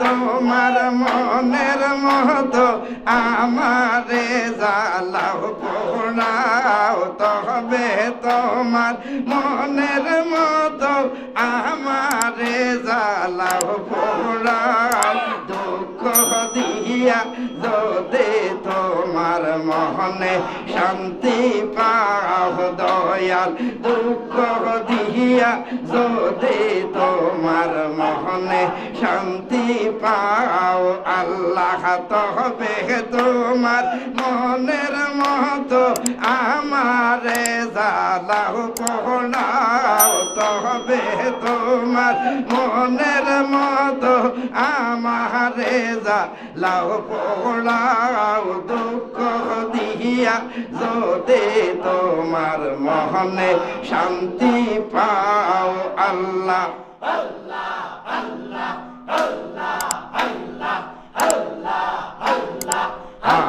তোমার মনের মতো আমারে জ্বালাও, পোড়াও, তবে তোমার মনের মতো আমারে জ্বালাও, পোড়াও, দুঃখ দিয়া যদি মনে শান্তি পাও দয়াল, দুঃখ দিয়া যদি তোমার মনে শান্তি পাও আল্লাহ, তবে তোমার মনের মতো আমারে জ্বালাও পোড়াও তবে তোমার মনের মতো আমারে জ্বালাও পোড়াও দুঃখ দিয়া যদি তোমার মহনে শান্তি পাও আল্লাহ।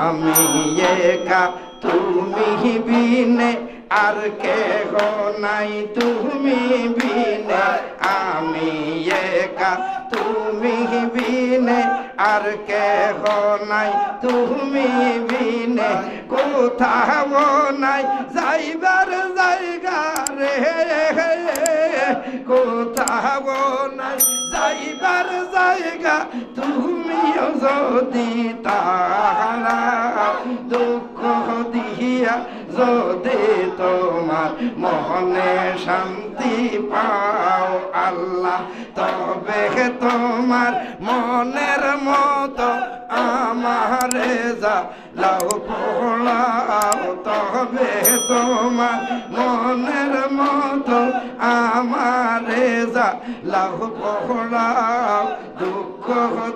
আমি একা তুমি বিনে আর কে গো নাই তুমি বিনে, আমি একা তুমি বিনে, আর কে গো নাই তুমি বিনে, কোথাও নাই যাইবার জায়গা রে, কোথাও নাই যাইবার জায়গা, তুমিও যদি তাহারা দিয়া যদি তোমার মনে শান্তি পাও আল্লাহ, তবে তোমার মনের মতো আমারে যা লাউ পোড়াও, তবে তোমার মনের মতো আমারে যা লাউ পোড়াও। দুঃখ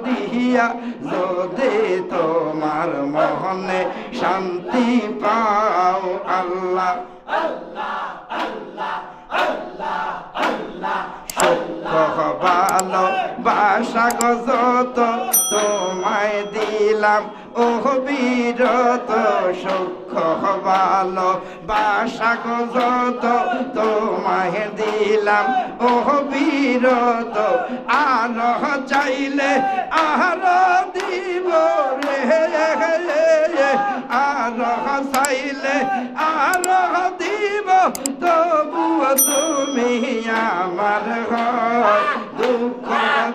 দিয়া যদি তোমার মনে শান্তি পাও আল্লাহ। ভালো বাসা গজত তোমায় দিলাম। ও বীরত সুখ ভালো বাসা গজত তোমায় দিলাম ও বীরত আর চাইলে আর দিব রে আর চাইলে আর দিব, তবুও তুমি আমার দুঃখ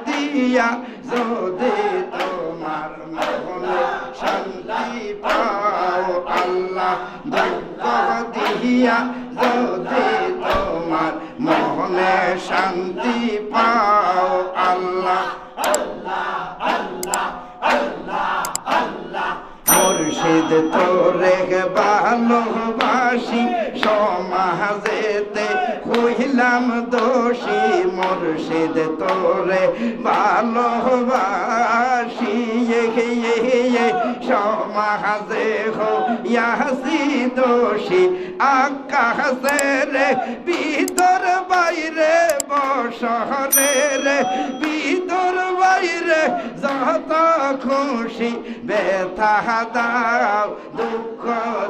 দিয়া যদি তোমার দিয়া যদি তোমার মনে শান্তি পাও আল্লাহ মুর্শিদ তোরে ভালোবাসি সমাজেতে হইলাম দোষী মুর্শিদ তোরে ভালোবাসি। সমাজে হইয়াসি দোষী। আকাশের ভিতর বাইরে বসরে রে ভিতর বাইরে যত খুশি ব্যথা দাও দুঃখ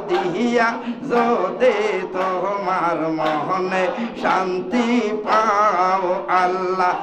দিয়া যদি তোমার মনে শান্তি পাও আল্লাহ।